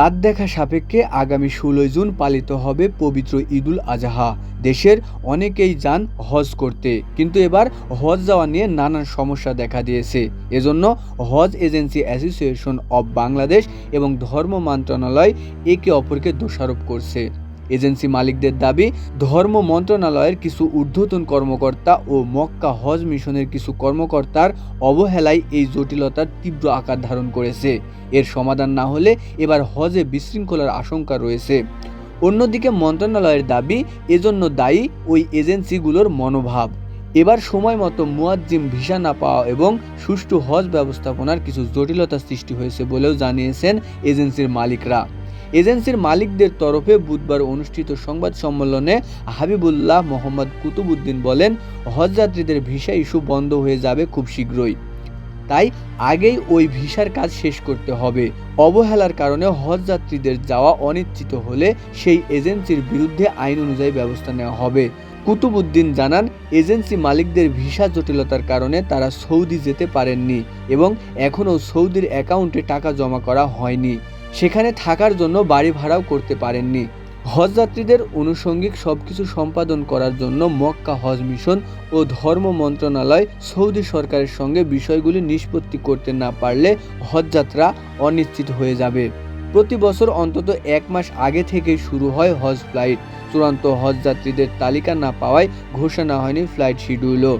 চাঁদ দেখা সাপেক্ষে আগামী ষোলোই জুন পালিত হবে পবিত্র ঈদুল আজহা। দেশের অনেকেই যান হজ করতে, কিন্তু এবার হজ যাওয়া নিয়ে নানান সমস্যা দেখা দিয়েছে। এজন্য Hajj Agency Association of Bangladesh এবং ধর্ম মন্ত্রণালয় একে অপরকে দোষারোপ করছে। এজেন্সি মালিকদের দাবি, ধর্ম মন্ত্রণালয়ের কিছু ঊর্ধ্বতন কর্মকর্তা ও মক্কা হজ মিশনের কিছু কর্মকর্তার অবহেলায় এই জটিলতার তীব্র আকার ধারণ করেছে। এর সমাধান না হলে এবার হজে বিশৃঙ্খলার আশঙ্কা রয়েছে। অন্যদিকে মন্ত্রণালয়ের দাবি, এজন্য দায়ী ওই এজেন্সিগুলোর মনোভাব। এবার সময় মতো মুয়াজ্জিম ভিসা না পাওয়া এবং সুষ্ঠু হজ ব্যবস্থাপনার কিছু জটিলতা সৃষ্টি হয়েছে বলেও জানিয়েছেন এজেন্সির মালিকরা। এজেন্সির মালিকদের তরফে বুধবার অনুষ্ঠিত সংবাদ সম্মেলনে হাবিবুল্লাহ মোহাম্মদ কুতুবুদ্দিন বলেন হজযাত্রীদের ভিসা ইস্যু বন্ধ হয়ে যাবে খুব শীঘ্রই। তাই আগেই ওই ভিসার কাজ শেষ করতে হবে। অবহেলার কারণে হজযাত্রীদের যাওয়া অনিশ্চিত হলে সেই এজেন্সির বিরুদ্ধে আইন অনুযায়ী ব্যবস্থা নেওয়া হবে। কুতুবুদ্দিন জানান, এজেন্সি মালিকদের ভিসা জটিলতার কারণে তারা সৌদি যেতে পারেননি এবং এখনও সৌদির অ্যাকাউন্টে টাকা জমা করা হয়নি। সেখানে থাকার জন্য বাড়ি ভাড়াও করতে পারেননি। হজযাত্রীদের আনুষঙ্গিক সবকিছু সম্পাদন করার জন্য মক্কা হজ মিশন ও ধর্ম মন্ত্রণালয় সৌদি সরকারের সঙ্গে বিষয়গুলি নিষ্পত্তি করতে না পারলে হজযাত্রা অনিশ্চিত হয়ে যাবে। প্রতি বছর অন্তত এক মাস আগে থেকে শুরু হয় হজ ফ্লাইট। চূড়ান্ত হজযাত্রীদের তালিকা না পাওয়ায় ঘোষণা হয়নি ফ্লাইট শিডিউলও।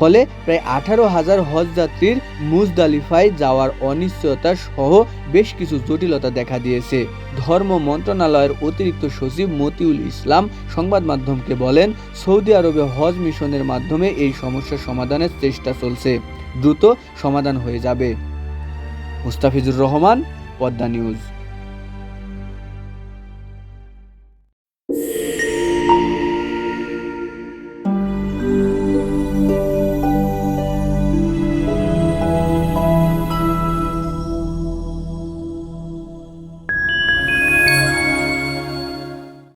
ফলে প্রায় আঠারো হাজার হজযাত্রীর মুজদালিফায় যাওয়ার অনিশ্চয়তা সহ বেশ কিছু জটিলতা দেখা দিয়েছে। ধর্ম মন্ত্রণালয়ের অতিরিক্ত সচিব মতিউল ইসলাম সংবাদ মাধ্যমকে বলেন, সৌদি আরবে হজ মিশনের মাধ্যমে এই সমস্যার সমাধানের চেষ্টা চলছে। দ্রুত সমাধান হয়ে যাবে। মুস্তাফিজুর রহমান, পদ্মা নিউজ।